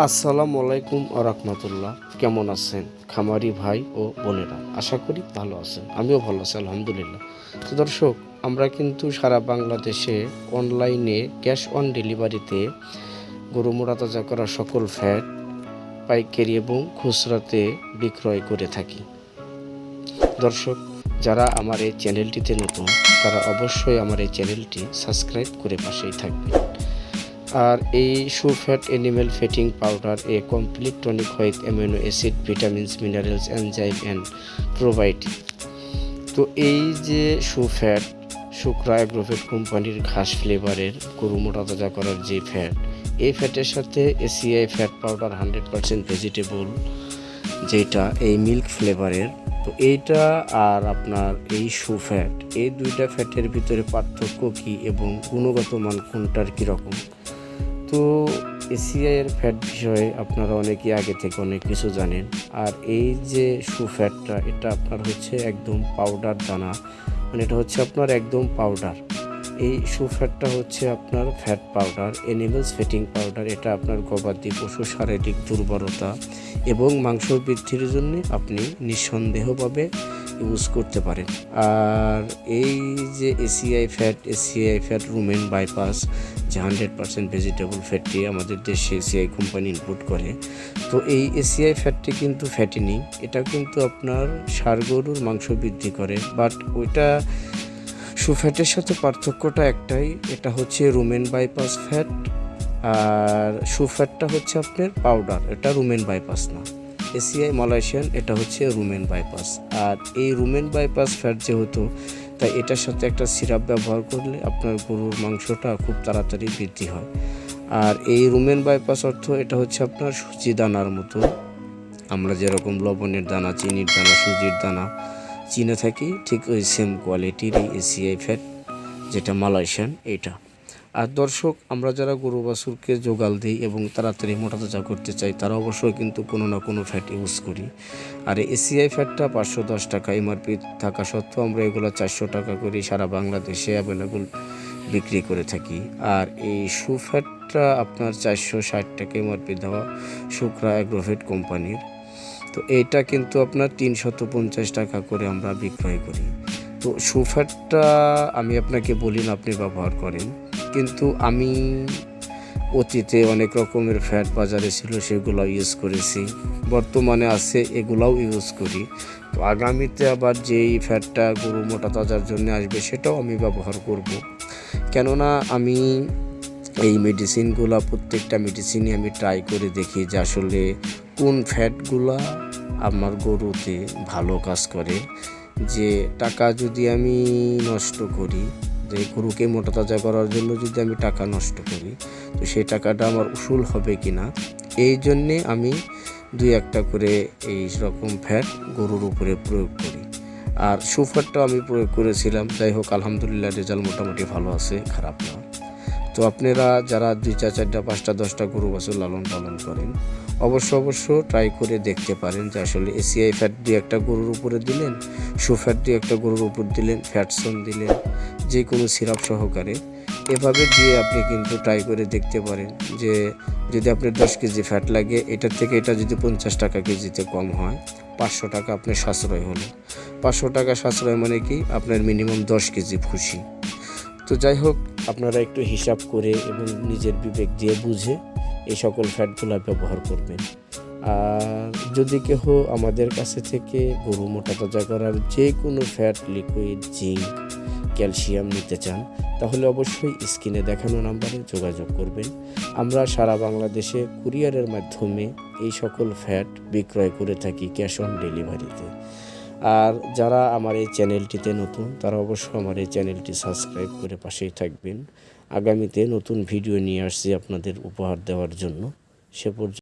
আসসালামু আলাইকুম রহমতুল্লাহ। কেমন আছেন খামারি ভাই ও বোনেরা? আশা করি ভালো আছেন। আমিও ভালো আছি, আলহামদুলিল্লাহ। তো দর্শক, আমরা কিন্তু সারা বাংলাদেশে অনলাইনে ক্যাশ অন ডেলিভারিতে গরু মোড়া তাজা করা সকল ফ্যাট, পাইকারি এবং খুচরাতে বিক্রয় করে থাকি। দর্শক, যারা আমার এই চ্যানেলটিতে নতুন, তারা অবশ্যই আমার এই চ্যানেলটি সাবস্ক্রাইব করে পাশেই থাকবেন। আর এই সুফ্যাট animal fatting powder a complete tonic white amino acid vitamins minerals enzyme and probiotic তো এই যে সুফ্যাট শুক্রা অ্যাগ্রোফেট কোম্পানির ঘাস ফ্লেভারের গরু মোটা তাজা করার যে ফ্যাট এই ফ্যাটের সাথে ACI fat powder hundred percent vegetable যেটা এই মিল্ক ফ্লেভারের তো এইটা আর আপনার এই সু ফ্যাট এই দুইটা ফ্যাটের ভিতরে পার্থক্য কী এবং গুণগত মান কোনটার কীরকম? তো এসিআই এর ফ্যাট বিষয়ে আপনারা অনেকে আগে থেকে অনেক কিছু জানেন, আর এই যে সুফ্যাটটা এটা আপনার হচ্ছে একদম পাউডার দানা মানে এটা হচ্ছে আপনার একদম পাউডার এই সুফ্যাটটা হচ্ছে আপনার fat powder animals fatting powder এটা আপনার গবাদি পশু শারীরিক দুর্বলতা এবং মাংস বৃদ্ধির জন্য আপনি নিঃসন্দেহভাবে ইউজ করতে পারেন। আর এই যে ACI fat ACI fat rumen bypass যে হান্ড্রেড পার্সেন্ট ভেজিটেবল ফ্যাটটি আমাদের দেশে এসিআই কোম্পানি ইনপুট করে, তো এই এসিআই ফ্যাটটি কিন্তু ফ্যাটি নেই। এটা কিন্তু আপনার ষাঁড় গরুর মাংস বৃদ্ধি করে বাট ওইটা সুফ্যাটের সাথে পার্থক্যটা একটাই, এটা হচ্ছে রুমেন বাইপাস ফ্যাট আর সুফ্যাটটা হচ্ছে আপনার পাউডার এটা রুমেন বাইপাস না। এসিআই মালয়েশিয়ান, এটা হচ্ছে রুমেন বাইপাস। আর এই রুমেন বাইপাস ফ্যাট যেহেতু, তাই এটার সাথে একটা সিরাপ ব্যবহার করলে আপনার গরুর মাংসটা খুব তাড়াতাড়ি বৃদ্ধি হয়। আর এই রুমেন বাইপাস অর্থ, এটা হচ্ছে আপনার সুচি দানার মতো আমরা যেরকম লবণের দানা, চিনির দানা, সুজির দানা চিনে থাকি, ঠিক ওই সেম কোয়ালিটির এই এসিআই ফ্যাট, যেটা মালয়েশিয়ান এটা আর দর্শক, আমরা যারা গরু বাছুরকে জোগাল দিই এবং তাড়াতাড়ি মোটা তাজা করতে চাই, তারা অবশ্যই কিন্তু কোনো না কোনো ফ্যাট ইউজ করি। আর এসিআই ফ্যাটটা পাঁচশো দশ টাকা এমআরপি থাকা সত্ত্বেও আমরা এগুলো চারশো টাকা করে সারা বাংলাদেশে অ্যাভেলেবল বিক্রি করে থাকি। আর এই সুফ্যাটটা আপনার চারশো ষাট টাকা এমআরপি দেওয়া শুক্রা অ্যাগ্রোভেট কোম্পানির তো এইটা কিন্তু আপনার তিনশত পঞ্চাশ টাকা করে আমরা বিক্রয় করি। তো সুফ্যাটটা আমি আপনাকে বলি না, আপনি ব্যবহার করেন। কিন্তু আমি অতীতে অনেক রকমের ফ্যাট বাজারে ছিল সেগুলো ইউজ করেছি। বর্তমানে আছে, এগুলাও ইউজ করি। তো আগামীতে আবার যেই ফ্যাটটা গরু মোটা তাজার জন্য আসবে, সেটাও আমি ব্যবহার করব। কেননা আমি এই মেডিসিনগুলো প্রত্যেকটা মেডিসিনই আমি ট্রাই করে দেখি যে আসলে কোন ফ্যাটগুলা আমার গরুতে ভালো কাজ করে। যে টাকা যদি আমি নষ্ট করি যে গরুকে মোটা তাজা করার জন্য যদি আমি টাকা নষ্ট করি, তো সেই টাকাটা আমার উসুল হবে কি না এই জন্যে আমি দুই একটা করে এই রকম ফ্যাট গরুর উপরে প্রয়োগ করি। আর সুফারটাও আমি প্রয়োগ করেছিলাম। যাই হোক, আলহামদুলিল্লাহ রেজাল্ট মোটামুটি ভালো আছে, খারাপ না। তো আপনারা যারা দুই চার, চারটা, পাঁচটা, দশটা গরু বছর লালন পালন করেন অবশ্য অবশ্য ট্রাই করে দেখতে পারেন যে আসলে এসিআই ফ্যাট দিয়ে একটা গরুর উপরে দিলেন সুফ্যাট দিয়ে একটা গরুর উপর দিলেন ফ্যাটসন দিলেন, যে কোনো সিরাপ সহকারে। এভাবে দিয়ে আপনি কিন্তু ট্রাই করে দেখতে পারেন যে যদি আপনার দশ কেজি ফ্যাট লাগে, এটার থেকে এটা যদি পঞ্চাশ টাকা কেজিতে কম হয়, পাঁচশো টাকা আপনার সাশ্রয় হলো। পাঁচশো টাকা সাশ্রয় মানে কি? আপনার মিনিমাম দশ কেজি খুশি। তো যাই হোক, আপনারা একটু হিসাব করে এবং নিজের বিবেক দিয়ে বুঝে এই সকল ফ্যাটগুলো ব্যবহার করবেন। আর যদি কেহ আমাদের কাছে থেকে গরু মোটা তাজা করার যে কোনো ফ্যাট, লিকুইড, জিঙ্ক, ক্যালসিয়াম নিতে চান, তাহলে অবশ্যই স্ক্রিনে দেখানো নাম্বারে যোগাযোগ করবেন। আমরা সারা বাংলাদেশে কুরিয়ারের মাধ্যমে এই সকল ফ্যাট বিক্রয় করে থাকি ক্যাশ অন ডেলিভারিতে। আর যারা আমার এই চ্যানেলটিতে নতুন, তারা অবশ্যই আমার এই চ্যানেলটি সাবস্ক্রাইব করে পাশেই থাকবেন। আগামীতে নতুন ভিডিও নিয়ে আসছি আপনাদের উপহার দেওয়ার জন্য। সে পর্যন্ত